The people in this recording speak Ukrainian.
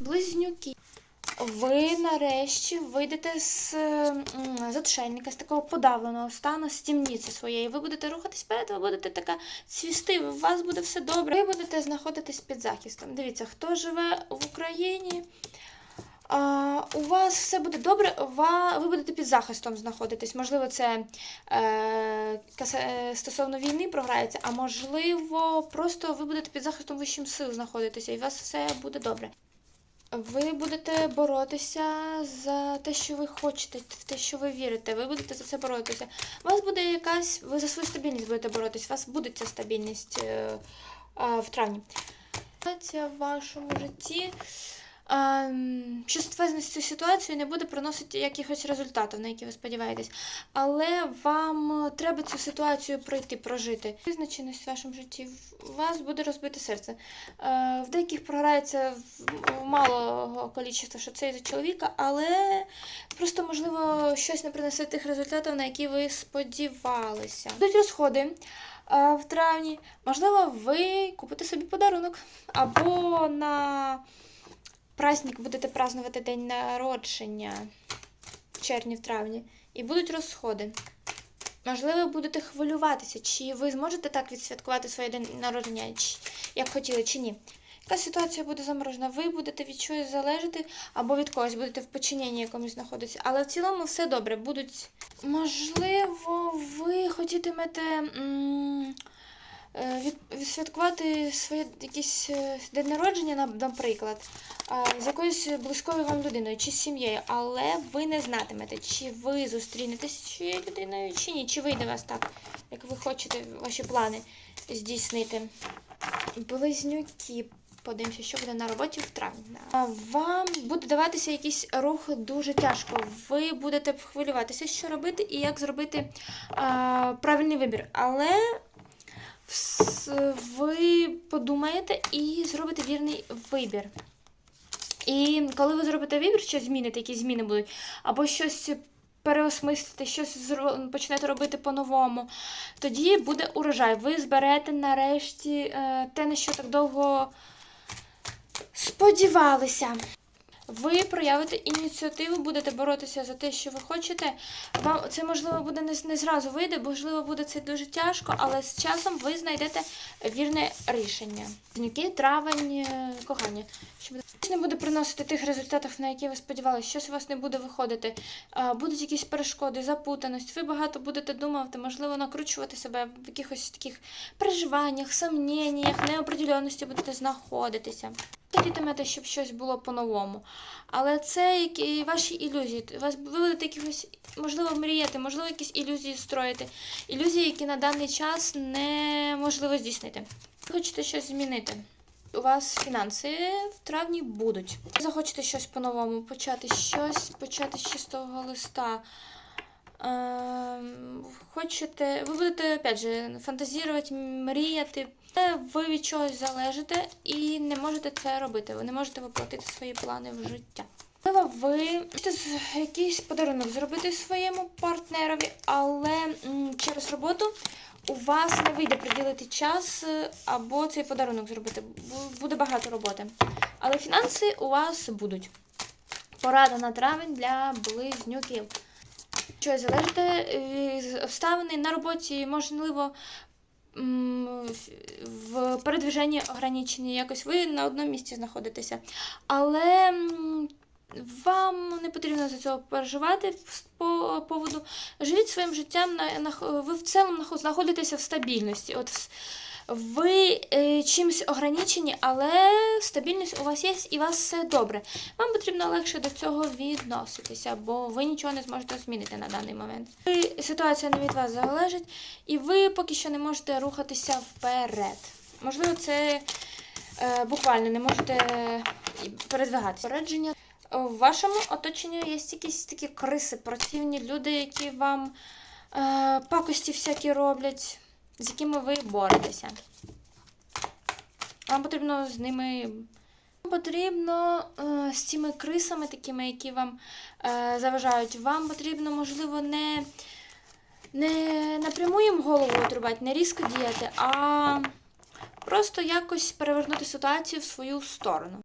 Близнюки. Ви нарешті вийдете з м, з отшельника, з такого подавленого стану, з тімниці своєї. Ви будете рухатись вперед, ви будете така цвісти, у вас буде все добре. Ви будете знаходитись під захистом. Дивіться, хто живе в Україні. А, у вас все буде добре, ви будете під захистом знаходитись. Можливо, це е, е, стосовно війни програється, а можливо, просто ви будете під захистом вищим сил знаходитися, і у вас все буде добре. Ви будете боротися за те, що ви хочете, в те, що ви вірите. Ви будете за це боротися. У вас буде якась, ви за свою стабільність будете боротися. У вас буде ця стабільність е, в травні. В вашому житті. Ем, Що пов'язане з цією ситуацією не буде приносити якихось результатів, на які ви сподіваєтесь. Але вам треба цю ситуацію пройти, прожити. Визначеність в вашому житті у вас буде розбите серце. Е, В деяких програється в- малого кількості, що це із чоловіка, але просто, можливо, щось не принесе тих результатів, на які ви сподівалися. Будуть розходи е, в травні. Можливо, ви купите собі подарунок або на праздник будете празднувати день народження в червні, в травні, і будуть розходи. Можливо, будете хвилюватися, чи ви зможете так відсвяткувати своє день народження, як хотіли, чи ні. Яка ситуація буде заморожена? Ви будете від чогось залежати або від когось будете в подчиненні якомусь знаходитися. Але в цілому все добре. Будуть. Можливо, ви хотітимете м, відсвяткувати своє якийсь е, день народження, на- наприклад, з якоюсь близькою вам людиною чи з сім'єю, але ви не знатимете, чи ви зустрінетеся з цією людиною, чи ні, чи вийде вас так, як ви хочете ваші плани здійснити. Близнюки. Подивимося, що буде на роботі в травні. Вам буде даватися якийсь рух дуже тяжко. Ви будете хвилюватися, що робити і як зробити а, правильний вибір. Але ви подумаєте і зробите вірний вибір. І коли ви зробите вибір, що зміните, які зміни будуть, або щось переосмислите, щось почнете робити по-новому, тоді буде урожай. Ви зберете нарешті е, те, на що так довго сподівалися. Ви проявите ініціативу, будете боротися за те, що ви хочете. Вам це можливо буде не, не зразу вийде, можливо, буде це дуже тяжко, але з часом ви знайдете вірне рішення. Близнюки, травень, е, кохання. Що не буде приносити тих результатів, на які ви сподівалися, щось у вас не буде виходити. Будуть якісь перешкоди, запутаність. Ви багато будете думати, можливо, накручувати себе в якихось таких переживаннях, сомненнях, неопределеності будете знаходитися. Хотітимете, щоб щось було по-новому. Але це які ваші ілюзії. Вас ви будете якихось, можливо, мріяти, можливо, якісь ілюзії строїти. Ілюзії, які на даний час неможливо здійснити. Ви хочете щось змінити. У вас фінанси в травні будуть. Ви захочете щось по-новому, почати щось, почати з чистого листа. Ем, хочете, ви будете опять же фантазірувати, мріяти. Ви від чогось залежите і не можете це робити. Ви не можете воплотити свої плани в життя. Можливо, ви хочете якийсь подарунок зробити своєму партнерові, але через роботу у вас не вийде приділити час е, або цей подарунок зробити. Буде багато роботи. Але фінанси у вас будуть. Порада на травень для близнюків. Що залежите е, з обставини на роботі, можливо, в передвіженні ограничені, якось ви на одному місці знаходитеся. Але вам не потрібно за цього переживати по поводу. Живіть своїм життям, на, ви в цілому знаходитеся в стабільності. От ви е, чимось ограничені, але стабільність у вас є і у вас все добре. Вам потрібно легше до цього відноситися, бо ви нічого не зможете змінити на даний момент. Ситуація не від вас залежить, і ви поки що не можете рухатися вперед. Можливо, це е, буквально не можете передвигатися. Попередження. В вашому оточенні є якісь такі криси, противні люди, які вам е, пакості всякі роблять, з якими ви боретеся. Вам потрібно з ними. Вам потрібно е, з цими крисами, такими, які вам е, заважають, вам потрібно, можливо, не, не напряму їм голову отрубати, не різко діяти, а просто якось перевернути ситуацію в свою сторону.